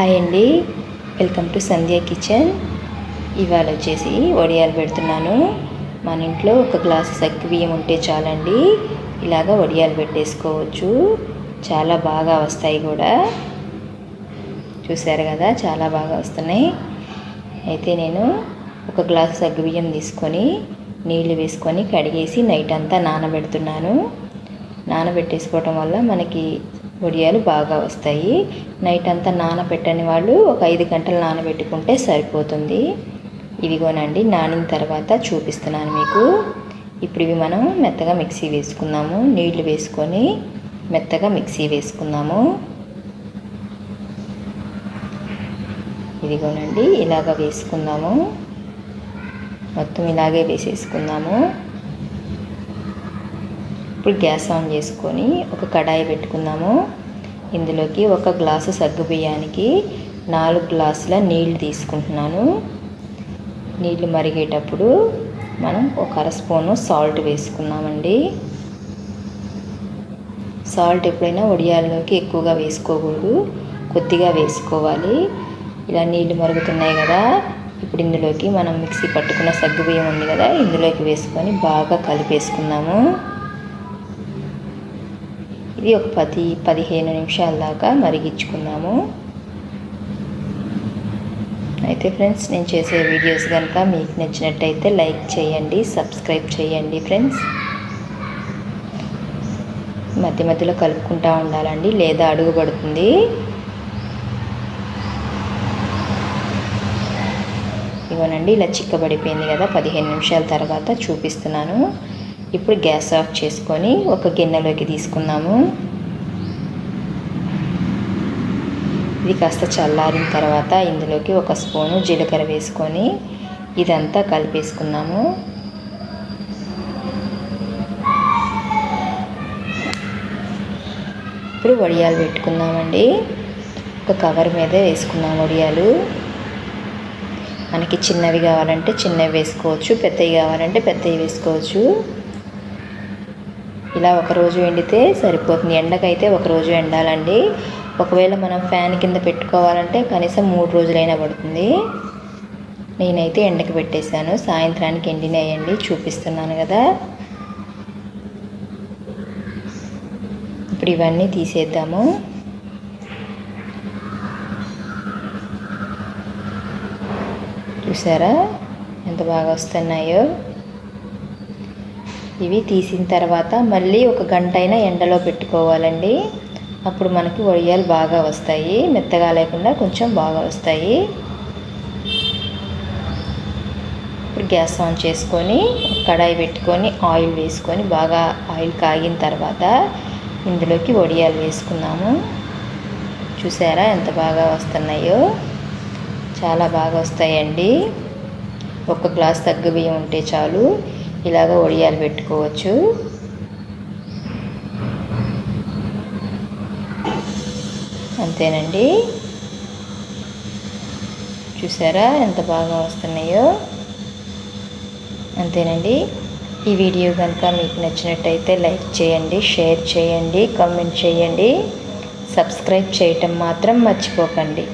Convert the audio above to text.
Hi అండి. Welcome to Sandhya kitchen. ఇవాళ వచ్చేసి వడియాలు పెడుతున్నాను. మన ఇంట్లో ఒక గ్లాసు సగ్గు బియ్యం ఉంటే చాలండి. ఇలాగ వడియాలు పెట్టేసుకోవచ్చు. చాలా బాగా వస్తాయి కూడా. చూసారు కదా చాలా బాగా వస్తున్నాయి. అయితే నేను ఒక గ్లాసు సగ్గు బియ్యం తీసుకొని నీళ్ళు వేసుకొని కడిగేసి నైట్ అంతా నానబెడుతున్నాను. నానబెట్టేసుకోవటం వల్ల మనకి వడియాలు బాగా వస్తాయి. నైట్ అంతా నానబెట్టని వాళ్ళు ఒక ఐదు గంటలు నానబెట్టుకుంటే సరిపోతుంది. ఇదిగోనండి నానిన తర్వాత చూపిస్తున్నాను మీకు. ఇప్పుడు ఇవి మనం మెత్తగా మిక్సీ వేసుకుందాము. నీళ్ళు వేసుకొని మెత్తగా మిక్సీ వేసుకుందాము. ఇదిగోనండి ఇలాగ వేసుకుందాము. మొత్తం ఇలాగే వేసేసుకుందాము. ఇప్పుడు గ్యాస్ ఆన్ చేసుకొని ఒక కడాయి పెట్టుకుందాము. ఇందులోకి ఒక గ్లాసు సగ్గు బియ్యానికి నాలుగు గ్లాసుల నీళ్ళు తీసుకుంటున్నాను. నీళ్ళు మరిగేటప్పుడు మనం ఒక అర స్పూను సాల్ట్ వేసుకున్నామండి సాల్ట్ ఎప్పుడైనా వడియాల్లోకి ఎక్కువగా వేసుకోకూడదు. కొద్దిగా వేసుకోవాలి. ఇలా నీళ్ళు మరుగుతున్నాయి కదా. ఇప్పుడు ఇందులోకి మనం మిక్సీ పట్టుకున్న సగ్గు బియ్యం ఉంది కదా ఇందులోకి వేసుకొని బాగా కలిపేసుకుందాము. ఇది ఒక పది పదిహేను నిమిషాల దాకా మరిగించుకుందాము. అయితే ఫ్రెండ్స్ నేను చేసే వీడియోస్ కనుక మీకు నచ్చినట్టయితే లైక్ చేయండి సబ్స్క్రైబ్ చేయండి ఫ్రెండ్స్. మధ్య మధ్యలో కలుపుకుంటూ ఉండాలండి లేదా అడుగు పడుతుంది. ఇవ్వనండి ఇలా చిక్కబడిపోయింది కదా పదిహేను నిమిషాల తర్వాత చూపిస్తున్నాను. ఇప్పుడు గ్యాస్ ఆఫ్ చేసుకొని ఒక గిన్నెలోకి తీసుకున్నాము. ఇది కాస్త చల్లారిన తర్వాత ఇందులోకి ఒక స్పూను జీలకర్ర వేసుకొని ఇదంతా కలిపేసుకున్నాము. ఇప్పుడు వడియాలు పెట్టుకున్నామండి ఒక కవర్ మీద వేసుకున్నాం వడియాలు. మనకి చిన్నవి కావాలంటే చిన్నవి వేసుకోవచ్చు పెద్దవి కావాలంటే పెద్దవి వేసుకోవచ్చు. ఇలా ఒకరోజు ఎండితే సరిపోతుంది. ఎండకైతే ఒకరోజు ఎండాలండి. ఒకవేళ మనం ఫ్యాన్ కింద పెట్టుకోవాలంటే కనీసం మూడు రోజులైనా పడుతుంది. నేనైతే ఎండకి పెట్టేశాను. సాయంత్రానికి ఎండినాయండి. చూపిస్తున్నాను కదా. ఇప్పుడు ఇవన్నీ తీసేద్దాము. చూసారా? ఎంత బాగా వస్తున్నాయో. ఇవి తీసిన తర్వాత మళ్ళీ ఒక గంట అయినా ఎండలో పెట్టుకోవాలండి. అప్పుడు మనకి వడియాలు బాగా వస్తాయి. మెత్తగా లేకుండా కొంచెం బాగా వస్తాయి. ఇప్పుడు గ్యాస్ ఆన్ చేసుకొని కడాయి పెట్టుకొని ఆయిల్ వేసుకొని బాగా ఆయిల్ కాగిన తర్వాత ఇందులోకి వడియాలు వేసుకున్నాము చూసారా ఎంత బాగా వస్తున్నాయో? చాలా బాగా వస్తాయండి. ఒక గ్లాస్ తగ్గు బియ్యం ఉంటే చాలు. ఇలాగ ఒడియాలు పెట్టుకోవచ్చు. అంతేనండి. చూసారా ఎంత బాగా వస్తున్నాయో? అంతేనండి. ఈ వీడియో కనుక మీకు నచ్చినట్టయితే లైక్ చేయండి షేర్ చేయండి కామెంట్ చేయండి. సబ్స్క్రైబ్ చేయటం మాత్రం మర్చిపోకండి.